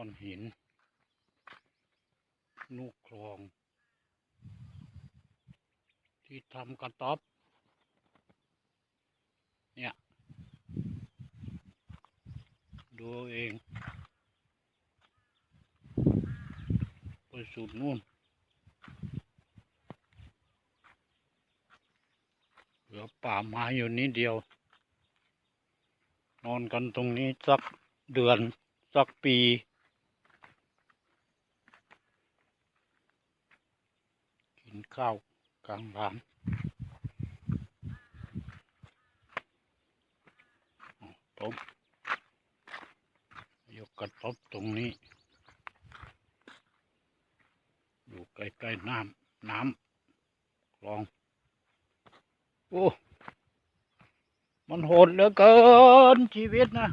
ก้อนหินลูกคลอง ที่ทำกระต๊อบ เนี่ย ดูเอง ไปสุดนู่นเหลือป่าไม้อยู่นิดเดียว นอนกันตรงนี้สักเดือน สักปี นข้าวกลางร้านอ๋อต้มยกกระตบตรงนี้ อยู่ใกล้ๆน้ำน้ำคลอง โอ้ มันโหดเหลือเกินชีวิตนะ